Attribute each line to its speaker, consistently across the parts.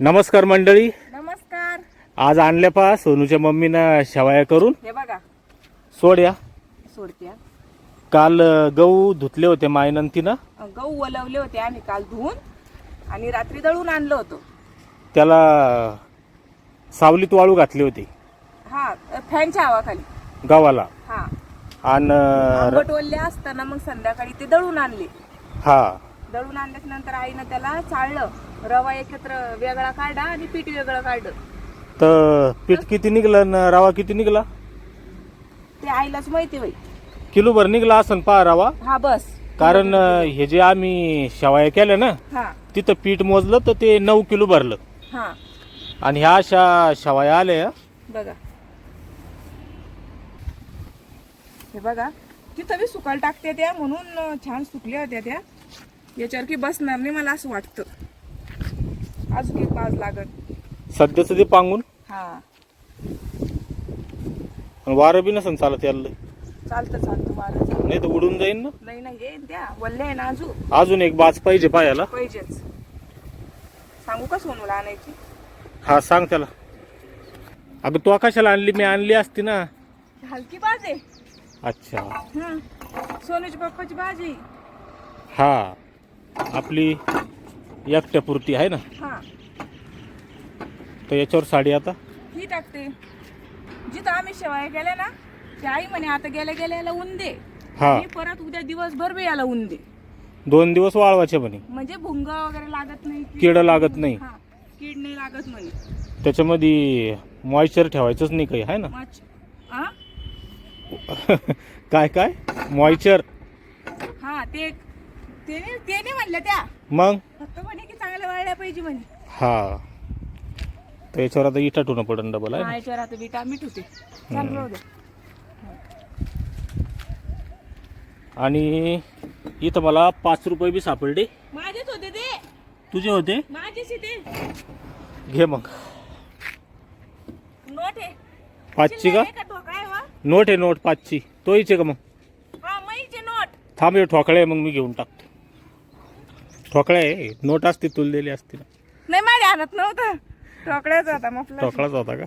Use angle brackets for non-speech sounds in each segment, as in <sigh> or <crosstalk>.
Speaker 1: नमस्कार मंडळी.
Speaker 2: नमस्कार.
Speaker 1: आज आणल्या पहा सोनूच्या मम्मीनं शेवाया करून.
Speaker 2: हे बघा.
Speaker 1: सोड्या.
Speaker 2: सोडत्या.
Speaker 1: काल गहू धुतले होते मायनं तिनं
Speaker 2: गहू वलवले होते आम्ही काल धुवून. आणि रात्री दळून आणलं होतं.
Speaker 1: त्याला सावलीत वाळू घातली होती.
Speaker 2: हा फॅनच्या हवाखाली
Speaker 1: गव्हाला.
Speaker 2: हा.
Speaker 1: आणि
Speaker 2: आंबट ओलले असताना मग संध्याकाळी ते दळून आणले.
Speaker 1: हा.
Speaker 2: दळून आणल्याच्या नंतर आईनं त्याला चाळलं. रवा एकत्र वेगळा काढा आणि पीठ वेगळं काढलं
Speaker 1: तर पीठ किती निघलं न रवा किती निघला?
Speaker 2: ते आईलाच माहिती होई
Speaker 1: किलो भर निघला असं पहा रवा.
Speaker 2: हा बस.
Speaker 1: कारण अं, हे जे आम्ही शेवाया केल्या ना
Speaker 2: हा.
Speaker 1: तिथं पीठ मोजलं तर ते नऊ किलो भरलं.
Speaker 2: हा.
Speaker 1: आणि ह्या अशा शेवाया आल्या.
Speaker 2: बघा. हे बघा तिथं बी सुकाल टाकते त्या म्हणून छान सुकल्या होत्या त्या. याच्यावर की बसणार नाही मला असं वाटतं. अजून एक पाच लागत
Speaker 1: सध्याचं ते पांगून?
Speaker 2: हा.
Speaker 1: आणि वारं बी नसन चालत याला
Speaker 2: चालतं चालतं वारं. चालतं.
Speaker 1: नाही तर उडून जाईन ना.
Speaker 2: नाही नाही येईन त्या वल्ले आहे ना अजून.
Speaker 1: अजून एक बाज पाहिजे पायाला.
Speaker 2: पाहिजेच. सांगू का सोनूला आणायची?
Speaker 1: हा सांग त्याला. अगं तू कशाला आणली मी आणली असती ना.
Speaker 2: हलकी बाज आहे.
Speaker 1: अच्छा.
Speaker 2: हं. सोनूची पप्पाची भाजी
Speaker 1: हा. आपली एकट्यापुरती आहे ना?
Speaker 2: हा.
Speaker 1: तर याच्यावर साडी आता?
Speaker 2: ही टाकते. जिथं आम्ही शेवाया केल्या ना ते आई म्हणे आता गेल्या गेल्या याला ऊन दे.
Speaker 1: हा.
Speaker 2: आणि परत उद्या दिवसभर बी याला ऊन दे.
Speaker 1: दोन दिवस वाळवायचे म्हणे.
Speaker 2: म्हणजे भुंग वगैरे लागत नाही
Speaker 1: किड लागत नाही.
Speaker 2: हा. कीड नाही लागत म्हणे.
Speaker 1: त्याच्यामध्ये मॉइश्चर ठेवायचंच नाही काही आहे ना?
Speaker 2: मच हा <laughs>
Speaker 1: काय काय? मॉइश्चर
Speaker 2: हा ते ते नाही ते नाही म्हणल्या त्या.
Speaker 1: मग?
Speaker 2: फक्त म्हणे की वाळल्या पाहिजे म्हणे.
Speaker 1: हा. तर याच्यावर आता इटा पडन डबल आहे
Speaker 2: आता बीटा मीठ होते चालू राहू दे.
Speaker 1: आणि इथं मला पाच रुपये बी सापडले.
Speaker 2: माझेच होते ते.
Speaker 1: तुझे होते?
Speaker 2: माझेच ते
Speaker 1: घे मग.
Speaker 2: नोट आहे.
Speaker 1: पाचची का?
Speaker 2: आहे का ठोकळा आहे वा?
Speaker 1: नोट आहे नोट पाचची. तो इचे का मग?
Speaker 2: हा मैचे नोट.
Speaker 1: थांब हे ठोकळे मग मी घेऊन टाकतो ठोकळे आहे. नोट असते तुला दिली असती. ना
Speaker 2: नाही माझ्या आणत नव्हतं. ठोकळ्याच होता मग
Speaker 1: ठोकळाच होता का?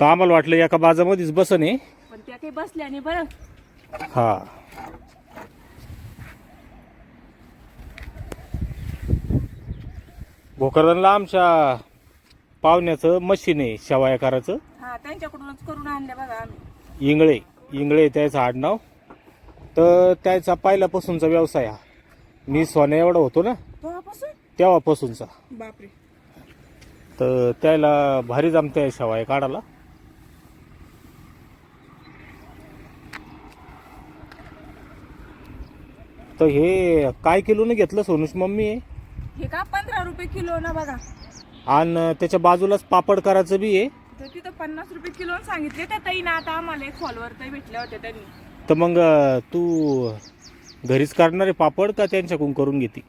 Speaker 1: तर आम्हाला वाटलं एका बाजामध्येच बसन आहे.
Speaker 2: पण त्या काही बसल्या नाही बरं.
Speaker 1: हा. भोकरदनला आमच्या पाहुण्याचं मशीन आहे शेवाया करायचं
Speaker 2: हा त्यांच्याकडूनच करून आणल्या बघा आम्ही.
Speaker 1: इंगळे इंगळे त्याचं आडनाव तर त्याचा पहिल्यापासूनचा व्यवसाय हा. मी सोन्या एवढा होतो ना
Speaker 2: तेव्हापासून?
Speaker 1: तेव्हापासूनचा.
Speaker 2: बापरे.
Speaker 1: तर त्याला भारी जमते शेवाया काढायला. तर हे काय किलोने घेतलं सोनूश मम्मी?
Speaker 2: हे का पंधरा रुपये किलो ना बघा.
Speaker 1: आणि त्याच्या बाजूलाच पापड करायचं बी आहे.
Speaker 2: तर तिथं पन्नास रुपये किलो सांगितले त्या ताईनं. आता आम्हाला एक फॉलोवर तर भेटल्या होत्या त्यांनी.
Speaker 1: तर मग तू घरीच करणारे पापड का त्यांच्याकडून करून घेते?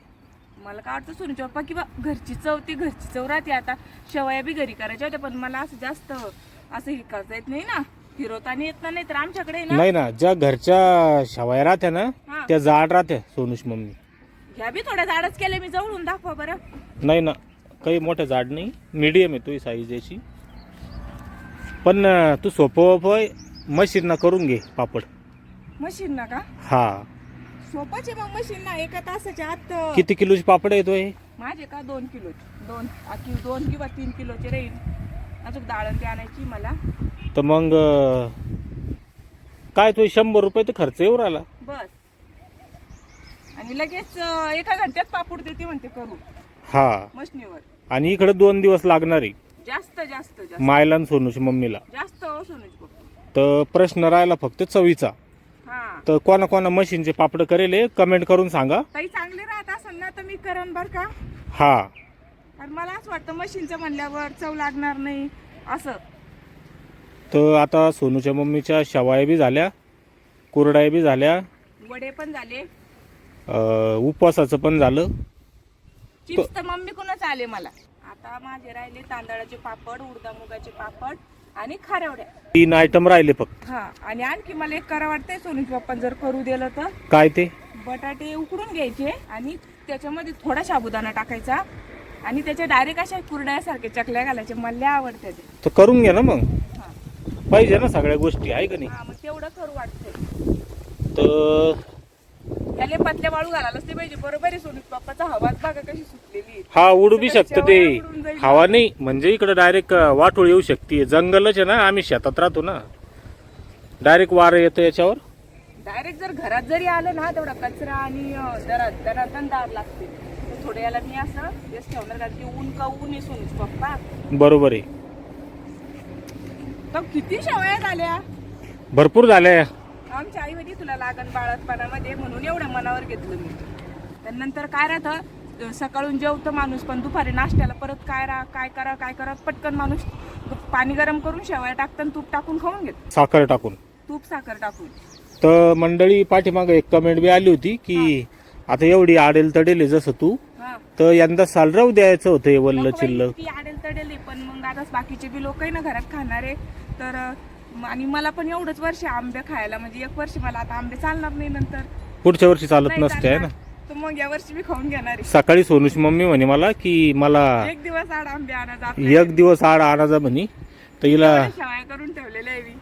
Speaker 2: मला काय वाटतं सोनूच्या पप्पा किंवा घरची चव ती घरची चव राहते. आता शेवया बी घरी करायच्या होत्या पण मला असं जास्त असं हे करता येत नाही ना. फिरवताना येत नाही तर आमच्याकडे ना.
Speaker 1: नाही ना ज्या घरच्या शेवाया राहत्या ना
Speaker 2: हा.
Speaker 1: त्या जाड राहत्या सोनूश मम्मी.
Speaker 2: ह्या बी थोड्या झाडच केले मी जवळून दाखवा बरं.
Speaker 1: नाही ना काही मोठं झाड नाही. मीडियम आहे तुझी साईज याची. पण अं, तू सोपं वपं मशीनना करून घे पापड.
Speaker 2: मशीन ना का?
Speaker 1: हा.
Speaker 2: सोपंच मग मशीन ना एका तासाच्या आत अं,
Speaker 1: किती किलोचे पापड येतो हे?
Speaker 2: माझे का दोन किलोचे दोन आ, कि दोन किंवा तीन किलोचे राहील. अजून ते आणायची मला.
Speaker 1: तर मग अं, काय तो शंभर रुपये तर खर्च येऊ राहिला.
Speaker 2: बस. आणि लगेच अं, एका घंट्यात पापड देते म्हणते करू.
Speaker 1: हा.
Speaker 2: मशनीवर.
Speaker 1: आणि इकडे दोन दिवस लागणार आहे.
Speaker 2: जास्त जास्त जास्त.
Speaker 1: मायला आणि सोनूची मम्मीला.
Speaker 2: जास्त सोनूची
Speaker 1: तर प्रश्न राहिला फक्त चवीचा. तर कोणा कोणा मशीनचे पापड करेल हे कमेंट करून सांगा.
Speaker 2: ताई चांगले राहत असेल ना तर मी करण बर का?
Speaker 1: हा.
Speaker 2: कारण मला असं वाटतं मशीनचं म्हणल्यावर चव लागणार नाही असं.
Speaker 1: तर आता सोनूच्या मम्मीच्या शेवाया बी झाल्या कुरड्या बी झाल्या.
Speaker 2: वडे पण झाले.
Speaker 1: अं, उपवासाचं पण झालं.
Speaker 2: चिप्स तर मम्मी कोणच आले मला? आता माझे राहिले तांदळाचे पापड उडदा मुगाचे पापड. आणि खारवड्या.
Speaker 1: तीन आयटम राहिले फक्त.
Speaker 2: हा आणि आणखी मला एक करा वाटतंय सोनूच पप्पा जर करू दिलं तर.
Speaker 1: काय ते?
Speaker 2: बटाटे उकडून घ्यायचे आणि त्याच्यामध्ये थोडा साबुदाणा टाकायचा आणि त्याच्या डायरेक्ट अशा कुरड्यासारखे चकल्या घालायचे मला लय आवडते ते.
Speaker 1: तर करून घ्या ना मग.
Speaker 2: हा.
Speaker 1: पाहिजे ना सगळ्या गोष्टी आहे का नाही?
Speaker 2: हा मग तेवढं करू वाटतंय.
Speaker 1: तर
Speaker 2: त्याला पतल्या वाळू घालायलाच ते पाहिजे. बरोबर आहे सोनू पप्पाचा हवाच बघा कशी सुटलेली.
Speaker 1: हा उडू बी शकतं ते. हवा नाही. म्हणजे इकडे डायरेक्ट वाटोळ येऊ शकते. जंगलच आहे ना आम्ही शेतात राहतो ना. डायरेक्ट वारं येतं याच्यावर.
Speaker 2: डायरेक्ट जर घरात जरी आलं ना तेवढा कचरा आणि जरा जरा दार लागते. तर थोड्या याला मी असं तेच ठेवणार कारण की ऊन का ऊन आहे सोनूच पप्पा
Speaker 1: बरोबर आहे.
Speaker 2: तर किती शेवया झाल्या?
Speaker 1: भरपूर झाल्या.
Speaker 2: आमच्या आई म्हणजे तुला लागण बाळतपणामध्ये म्हणून एवढं मनावर घेतलं मी. त्यानंतर काय राहतं? सकाळून जेवतं माणूस पण दुपारी नाश्त्याला परत काय रा काय करा काय करा पटकन माणूस पाणी गरम करून शेवया टाकतं तूप टाकून खाऊन घेत.
Speaker 1: साखर टाकून.
Speaker 2: तूप साखर टाकून.
Speaker 1: तर मंडळी पाठीमागं एक कमेंट बी आली होती की आता एवढी आडेल तडेल जसं तू तर यंदा साल राहू द्यायचं होतं वल्ल चिल्ल.
Speaker 2: आडेल तडेल पण मग आता बाकीचे बी लोक ना घरात खाणारे. तर आणि मला पण एवढंच वर्ष आंबे खायला म्हणजे एक वर्ष मला आता आंबे चालणार नाही नंतर.
Speaker 1: पुढच्या वर्षी चालत
Speaker 2: नाही
Speaker 1: नसते आहे ना?
Speaker 2: चालणार. तर मग या वर्षी मी खाऊन घेणार आहे.
Speaker 1: सकाळी सोनूची मम्मी म्हणे मला की मला
Speaker 2: एक दिवस आड आंबे आणा जात
Speaker 1: एक दिवस आड आणायचा म्हणे. तर हिला
Speaker 2: शेवाया करून ठेवलेले आहे मी.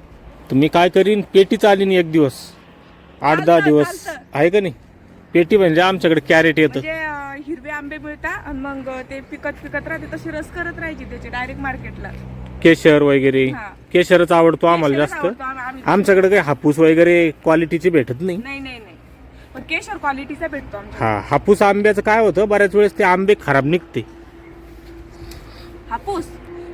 Speaker 1: तर मी काय करीन पेटी चालीन एक दिवस. आठ दहा
Speaker 2: चालतं,
Speaker 1: दिवस.
Speaker 2: चालतं.
Speaker 1: आहे का नाही? पेटी म्हणजे आमच्याकडे कॅरेट येतं.
Speaker 2: म्हणजे अं, हिरवे आंबे मिळतात आणि मग ते पिकत पिकत राहते तशी रस करत राहायची त्याची डायरेक्ट मार्केटला
Speaker 1: केशर वगैरे.
Speaker 2: हा.
Speaker 1: केशरच आवडतो आम्हाला
Speaker 2: केशरच
Speaker 1: जास्त.
Speaker 2: आवडतो आम- आम्ही-
Speaker 1: आमच्याकडे काही हापूस वगैरे क्वालिटीचे भेटत नाही.
Speaker 2: नाही नाही नाही. पण केशर क्वालिटीचा भेटतो आमच्या
Speaker 1: हा हापूस आंब्याचं काय होतं बऱ्याच वेळेस ते आंबे खराब निघते.
Speaker 2: हापूस?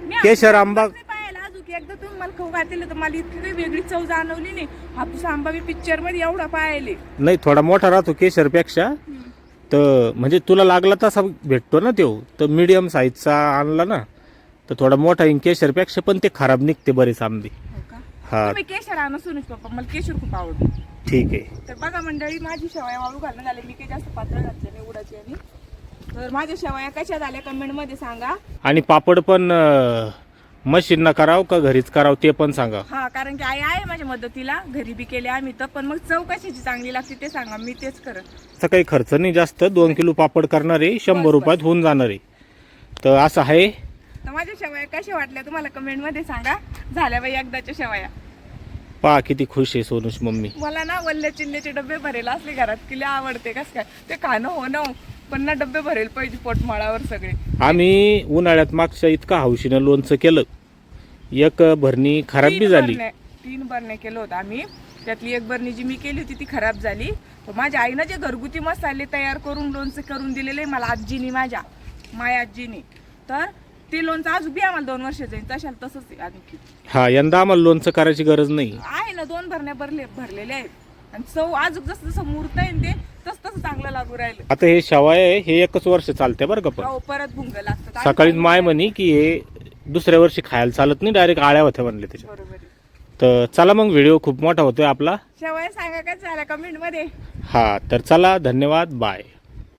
Speaker 2: मी
Speaker 1: केशर
Speaker 2: हापूस
Speaker 1: आंबा-
Speaker 2: नाही पाहिला अजून एकदा तुम्ही मला खाऊ घातलेलं तर मला इतकी काही वेगळी चव जाणवली नाही. हापूस आंबा मी पिक्चरमध्ये एवढा पाहिले.
Speaker 1: नाही थोडा मोठा राहतो केशरपेक्षा. तर म्हणजे तुला लागला तसा भेटतो ना तो. तर मीडियम साईजचा आणला ना. तर थोडा मोठा येईन केशरपेक्षा पण ते खराब निघते बरेच आंबे.
Speaker 2: हो का?
Speaker 1: हा.
Speaker 2: तुम्ही केशर आणा सुनीच पप्पा. मला केशर खूप आवडतो.
Speaker 1: ठीक आहे.
Speaker 2: तर बघा मंडळी माझी शेवया वाळू घालून झाले. मी काही जास्त पातळ घातले नाही उडाची आणि. तर माझ्या शेवया कशा झाल्या कमेंटमध्ये सांगा.
Speaker 1: आणि पापड पण मशीनना करावं का घरीच करावं ते पण सांगा.
Speaker 2: हा कारण की आई आहे माझ्या मदतीला. घरी बी केले आम्ही तर पण मग चव कशाची चांगली लागते ते सांगा. मी तेच करत.
Speaker 1: असं काही खर्च नाही जास्त. दोन किलो पापड करणार आहे शंभर. रुपयात होऊन जाणार. आहे तर असं आहे.
Speaker 2: तर माझ्या शेवया कशा वाटल्या तुम्हाला कमेंटमध्ये सांगा. झाल्या बाई एकदाच्या शेवया.
Speaker 1: पहा किती खुश आहे सोनूश मम्मी.
Speaker 2: मला ना वल्ल्या चिल्ल्याचे डबे भरेल असले घरात किले आवडते कस काय? ते खाणं हो ना हो. पण ना डबे भरेल पाहिजे पोटमाळावर सगळे.
Speaker 1: आम्ही उन्हाळ्यात मागच्या इतका हौशीनं लोणचं केलं. एक भरणी खराब बी
Speaker 2: तीन
Speaker 1: झाली.
Speaker 2: बरण्या- तीन बरण्या केलं होतं आम्ही. त्यातली एक बरणी जी मी केली होती ती खराब झाली. तर माझ्या आईनं जे घरगुती मसाले तयार करून लोणचं करून दिलेले मला आजीनी माझ्या माया आजीनी. तर ते लोणचं अजून बी आम्हाला दोन वर्ष जाईल तशाला तसंच आहे आणखी
Speaker 1: हा यंदा आम्हाला लोणचं करायची गरज नाही.
Speaker 2: आहे ना दोन भरण्या भरले भरलेल्या आहेत. आणि चव अजून जसं जसं मुहूर्त आहे ते तसं तसं चांगलं लागू राहिलं.
Speaker 1: आता हे शेवाय आहे हे एकच वर्ष चालते बरं का पण.
Speaker 2: अहो, परत भुंग लागतात
Speaker 1: सकाळी माय म्हणी की हे दुसऱ्या वर्षी खायला चालत नाही डायरेक्ट आळ्या होत्या म्हणले त्याच्या
Speaker 2: बरोबर आहे.
Speaker 1: तर चला मग व्हिडिओ खूप मोठा होतोय आपला.
Speaker 2: शेवया सांगा काय झाल्या कमेंटमध्ये?
Speaker 1: हा तर चला धन्यवाद बाय.